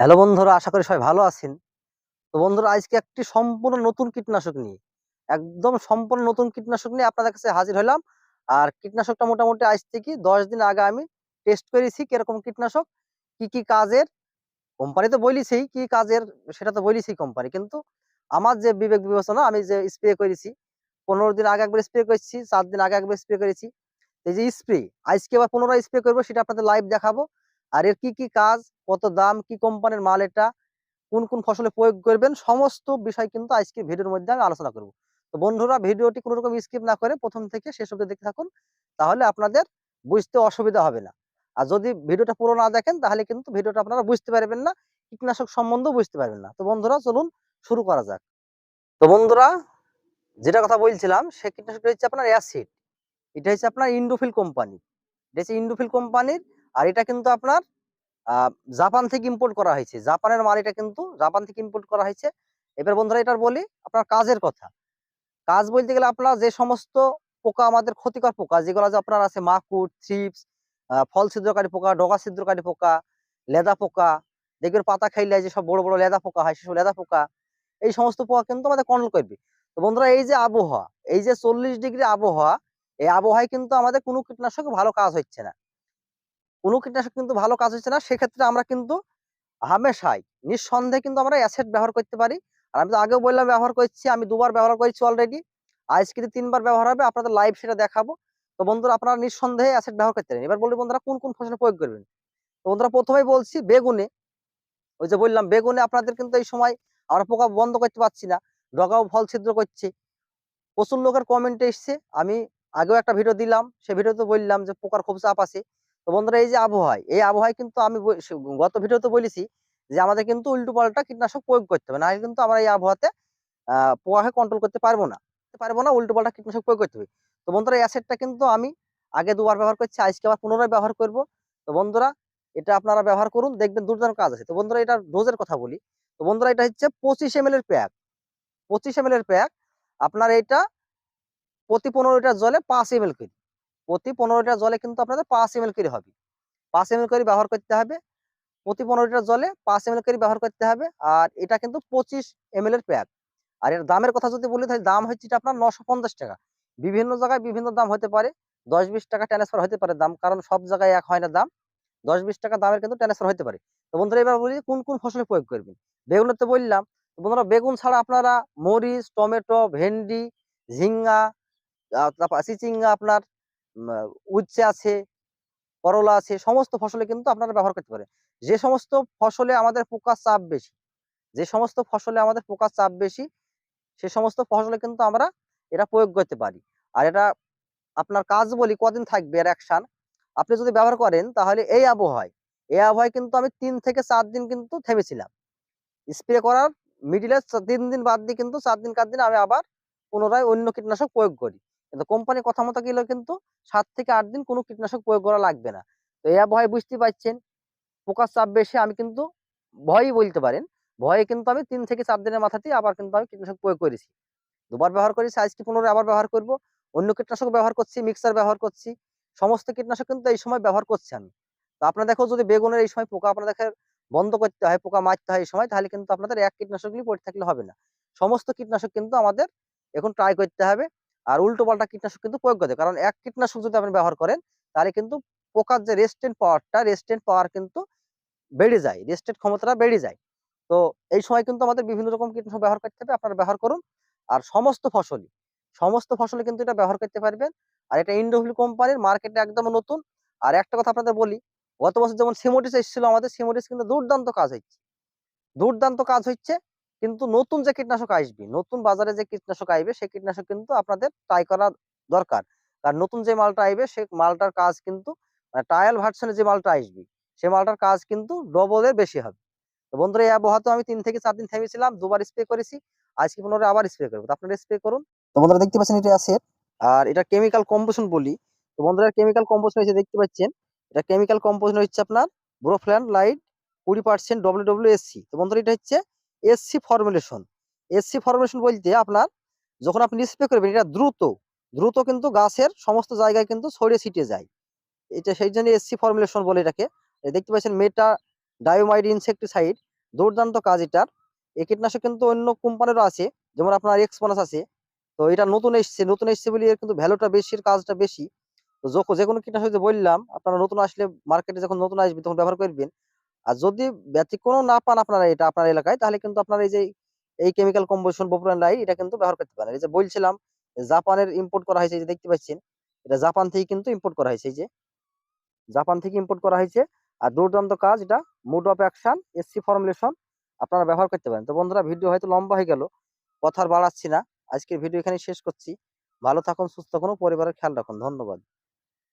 Hello বন্ধুরা, আশা করি সবাই ভালো আছেন। তো বন্ধুরা, আজকে একটি সম্পূর্ণ নতুন কীটনাশক নিয়ে, একদম সম্পূর্ণ নতুন কীটনাশক নিয়ে আপনাদের কাছে হাজির হলাম। আর কীটনাশকটা মোটামুটি আজ থেকে দশ দিন আগে আমি টেস্ট করেছি কীরকম কীটনাশক, কি কি কাজের কোম্পানি তো বলিছেই কি কাজের, সেটা তো বলিছি কোম্পানি কিন্তু আমার যে বিবেক বিবেচনা, আমি যে স্প্রে করেছি, পনেরো দিন আগে একবার স্প্রে করেছি, চার দিন আগে একবার স্প্রে করেছি। এই যে স্প্রে আজকে আবার পুনরায় স্প্রে করব, সেটা আপনাদের লাইভ দেখাবো। আর এর কি কি কাজ কত দাম, কি কোম্পানির মাল এটা, কোন কোন ফসলে প্রয়োগ করবেন, সমস্ত বিষয় কিন্তু আজকে ভিডিওর মধ্যে আমি আলোচনা করব। তো বন্ধুরা, ভিডিওটি কোনো রকম স্কিপ না করে প্রথম থেকে শেষ অবধি দেখতে থাকুন, তাহলে আপনাদের বুঝতে অসুবিধা হবে না। আর যদি ভিডিওটা পুরো না দেখেন, তাহলে কিন্তু ভিডিওটা আপনারা বুঝতে পারবেন না, কীটনাশক সম্বন্ধেও বুঝতে পারবেন না। তো বন্ধুরা, চলুন শুরু করা যাক। তো বন্ধুরা, যেটা কথা বলছিলাম, সে কীটনাশকটা হচ্ছে আপনার অ্যাসিড এটা হচ্ছে আপনার ইন্ডোফিল কোম্পানি এটা হচ্ছে ইন্ডোফিল কোম্পানির, আর এটা কিন্তু আপনার জাপান থেকে ইম্পোর্ট করা হয়েছে। জাপানের মাল এটা কিন্তু জাপান থেকে ইম্পোর্ট করা হয়েছে। এবার বন্ধুরা এটার বলি, আপনার কাজের কথা। কাজ বলতে গেলে আপনার যে সমস্ত পোকা আমাদের ক্ষতিকর পোকা, যেগুলো যে আপনার আছে মাকুট থ্রিপস ফল ছিদ্রকারী পোকা, ডগা ছিদ্রকারী পোকা, লেদা পোকা, দেখবেন পাতা খাইলে যে সব বড় বড় লেদা পোকা হয়, সেসব লেদা পোকা, এই সমস্ত পোকা কিন্তু আমাদের কন্ট্রোল করবে। তো বন্ধুরা এই যে আবহাওয়া, এই যে চল্লিশ ডিগ্রি আবহাওয়া, এই আবহাওয়ায় কিন্তু আমাদের কোনো কীটনাশক ভালো কাজ হচ্ছে না। কোনো কীটনাশক কিন্তু ভালো কাজ হচ্ছে না। সেক্ষেত্রে আমরা কিন্তু হামেশাই নিঃসন্দেহে কিন্তু আমরা অ্যাসেট ব্যবহার করতে পারি। আর আমি তো আগেও বললাম ব্যবহার করছি, আমি দুবার ব্যবহার করেছি অলরেডি আজ কিন্তু তিনবার ব্যবহার হবে, আপনাদের লাইভ সেটা দেখাবো। তো বন্ধুরা, আপনারা নিঃসন্দেহে অ্যাসেট ব্যবহার করতে পারেন। এবার বলি বন্ধুরা, কোন কোন ফসলে প্রয়োগ করবেন? তো বন্ধুরা, প্রথমেই বলছি বেগুনে। ওই যে বললাম, বেগুনে আপনাদের কিন্তু এই সময় আমরা পোকা বন্ধ করতে পারছি না। ডগাও ফল ছিদ্র করছে। প্রচুর লোকের কমেন্টে এসছে। আমি আগেও একটা ভিডিও দিলাম। সে ভিডিওতে বললাম যে পোকার খুব চাপ আছে। তো বন্ধুরা, এই যে আবহাওয়া, এই আবহাওয়ায় কিন্তু আমি গত ভিডিওতে বলেছি যে আমাদের কিন্তু উল্টো পাল্টা কীটনাশক প্রয়োগ করতে হবে। নাহলে কিন্তু আমরা এই আবহাওয়াতে পোকাকে কন্ট্রোল করতে পারব না। পারব না, উল্টো পাল্টা কীটনাশক প্রয়োগ করতে হবে। তো বন্ধুরা, এই অ্যাসেটটা কিন্তু আমি আগে দুবার ব্যবহার করছি, আজকে আবার পুনরায় ব্যবহার করব। তো বন্ধুরা, এটা আপনারা ব্যবহার করুন, দেখবেন দুর্দান্ত কাজ আছে। তো বন্ধুরা এটা ডোজের কথা বলি। তো বন্ধুরা, এটা হচ্ছে পঁচিশ এম এর প্যাক পঁচিশ এম এর প্যাক আপনার এটা প্রতি পনেরো লিটার জলে পাঁচ এম করে প্রতি পনেরো লিটার জলে কিন্তু আপনাদের পাঁচ এম করে হবে। পাঁচ এম করে ব্যবহার করতে হবে। প্রতি পনেরো লিটার জলে পাঁচ এম করে ব্যবহার করতে হবে। আর এটা কিন্তু পঁচিশ এম এর প্যাক। আর এর দামের কথা যদি বলি, তাহলে দাম হচ্ছে এটা আপনার নশো পঞ্চাশ টাকা। বিভিন্ন জায়গায় বিভিন্ন দাম হতে পারে। দশ বিশ টাকা ট্রান্সফার হতে পারে দাম, কারণ সব জায়গায় এক হয় না দাম। দশ বিশ টাকা দামের কিন্তু ট্রান্সফার হতে পারে। তো বন্ধুরা, এবার বলি কোন কোন ফসলে প্রয়োগ করবেন? বেগুনের তো বললাম। বন্ধুরা, বেগুন ছাড়া আপনারা মরিচ, টমেটো, ভেন্ডি, ঝিঙ্গা চিচিঙ্গা আপনার উচ্ছে আছে, করলা আছে, সমস্ত ফসলে কিন্তু আপনারা ব্যবহার করতে পারেন। যে সমস্ত ফসলে আমাদের পোকার চাপ বেশি, যে সমস্ত ফসলে আমাদের পোকার চাপ বেশি, সে সমস্ত ফসলে কিন্তু আমরা এটা প্রয়োগ করতে পারি। আর এটা আপনার কাজ বলি, কদিন থাকবে এর অ্যাকশন আপনি যদি ব্যবহার করেন, তাহলে এই আবহাওয়ায় এই আবহাওয়ায় কিন্তু আমি তিন থেকে চার দিন কিন্তু থেমেছিলাম। স্প্রে করার মিডিলে তিন দিন বাদ দিয়ে কিন্তু চার দিন চার দিন আমি আবার পুনরায় অন্য কীটনাশক প্রয়োগ করি। কিন্তু কোম্পানির কথা মতো গেলে কিন্তু সাত থেকে আট দিন কোনো কীটনাশক প্রয়োগ করা লাগবে না। তো এই ভয় বুঝতে পারছেন পোকার চাপ বেশি, আমি কিন্তু ভয়ই বলতে পারেন, ভয়ে কিন্তু আমি তিন থেকে চার দিনের মাথাতেই আবার কিন্তু আমি কীটনাশক প্রয়োগ করেছি। দুবার ব্যবহার করেছি, আজকে পুনরায় আবার ব্যবহার করব, অন্য কীটনাশক ব্যবহার করছি, মিক্সার ব্যবহার করছি, সমস্ত কীটনাশক কিন্তু এই সময় ব্যবহার করছি আমি। তো আপনার দেখো যদি বেগুনের এই সময় পোকা আপনাদের বন্ধ করতে হয়, পোকা মারতে হয় এই সময়, তাহলে কিন্তু আপনাদের এক কীটনাশকগুলি পড়ে থাকলে হবে না। সমস্ত কীটনাশক কিন্তু আমাদের এখন ট্রাই করতে হবে। আর উল্টো পাল্টা কীটনাশক কিন্তু প্রয়োগ হবে। কারণ এক কীটনাশক যদি আপনি ব্যবহার করেন, তাহলে কিন্তু পোকার যে রেস্টেন্ট পাওয়ারটা রেস্টেন্ট পাওয়ার কিন্তু বেড়ে যায় রেস্টেন্ট ক্ষমতাটা বেড়ে যায়। তো এই সময় কিন্তু আমাদের বিভিন্ন রকম কীটনাশক ব্যবহার করতে হবে, আপনারা ব্যবহার করুন। আর সমস্ত ফসলই, সমস্ত ফসলে কিন্তু এটা ব্যবহার করতে পারবেন। আর এটা ইন্ডোফিল কোম্পানির মার্কেটে একদম নতুন। আর একটা কথা আপনাদের বলি, গত বছর যেমন সিমোটিস এসেছিল আমাদের সিমোটিস কিন্তু দুর্দান্ত কাজ হচ্ছে দুর্দান্ত কাজ হচ্ছে কিন্তু নতুন যে কীটনাশক আসবে, নতুন বাজারে যে কীটনাশক আসবে সেই কীটনাশক কিন্তু আপনাদের ট্রাই করা দরকার। কারণ নতুন যে মালটা আসবে সেই মালটার কাজ কিন্তু ট্রায়াল ভার্সনে যে মালটা আসবে সেই মালটার কাজ কিন্তু ডবলের বেশি হবে। তো বন্ধুরা, এই আবহাওয়াতে আমি তিন থেকে চার দিন থেমেছিলাম, দুবার স্প্রে করেছি, আজকে পুনরায় আবার স্প্রে করব। আপনারা স্প্রে করুন। তো বন্ধুরা, দেখতে পাচ্ছেন এটা আছে, আর এটা কেমিক্যাল কম্পোশন বলি। তো বন্ধুরা কেমিক্যাল কম্পোশন হচ্ছে দেখতে পাচ্ছেন, এটা কেমিক্যাল কম্পোশন হচ্ছে আপনার ব্রোফ্ল্যান লাইট কুড়ি পার্সেন্ট ডব্লিউ ডব্লিউ এসসি তো বন্ধুরা, এটা হচ্ছে এসসি ফর্মুলেশন এসসি ফর্মুলেশন বলতে আপনার যখন আপনি স্প্রে করবেন, এটা দ্রুত দ্রুত কিন্তু গাছের সমস্ত জায়গায় কিন্তু ছড়িয়ে ছিটিয়ে যায়। এটা সেই জন্য এসসি ফর্মুলেশন বলে এটাকে। দেখতে পাচ্ছেন মেটা ডায়োমাইড ইনসেকটিসাইড দুর্দান্ত কাজ এটার। এই কীটনাশক কিন্তু অন্য কোম্পানিরও আছে, যেমন আপনার এক্সপোনাস আছে। তো এটা নতুন এসছে নতুন এসছে বলে এর কিন্তু ভ্যালুটা বেশি কাজটা বেশি। তো যখন যে কোনো কীটনাশক যে বললাম, আপনারা নতুন আসলে মার্কেটে যখন নতুন আসবে তখন ব্যবহার করবেন। আর যদি ব্যতিক্রম না পান আপনারা এটা আপনার এলাকায়, তাহলে কিন্তু আপনারা এই যে, এই কেমিক্যাল কম্পোজিশন বপুরান লাই এটা কিন্তু ব্যবহার করতে পারেন। এই যে বলছিলাম, জাপানের ইম্পোর্ট করা হয়েছে যে দেখতে পাচ্ছেন, এটা জাপান থেকে কিন্তু ইম্পোর্ট করা হয়েছে, এই যে। জাপান থেকে ইম্পোর্ট করা হয়েছে, আর দুর্দান্ত কাজ এটা mode of action SC formulation আপনারা ব্যবহার করতে পারেন। তো বন্ধুরা, ভিডিও হয়তো লম্বা হয়ে গেল কথা বাড়াচ্ছি না, আজকের ভিডিও এখানে শেষ করছি। ভালো থাকুন, সুস্থ থাকুন, পরিবারের খেয়াল রাখুন, ধন্যবাদ।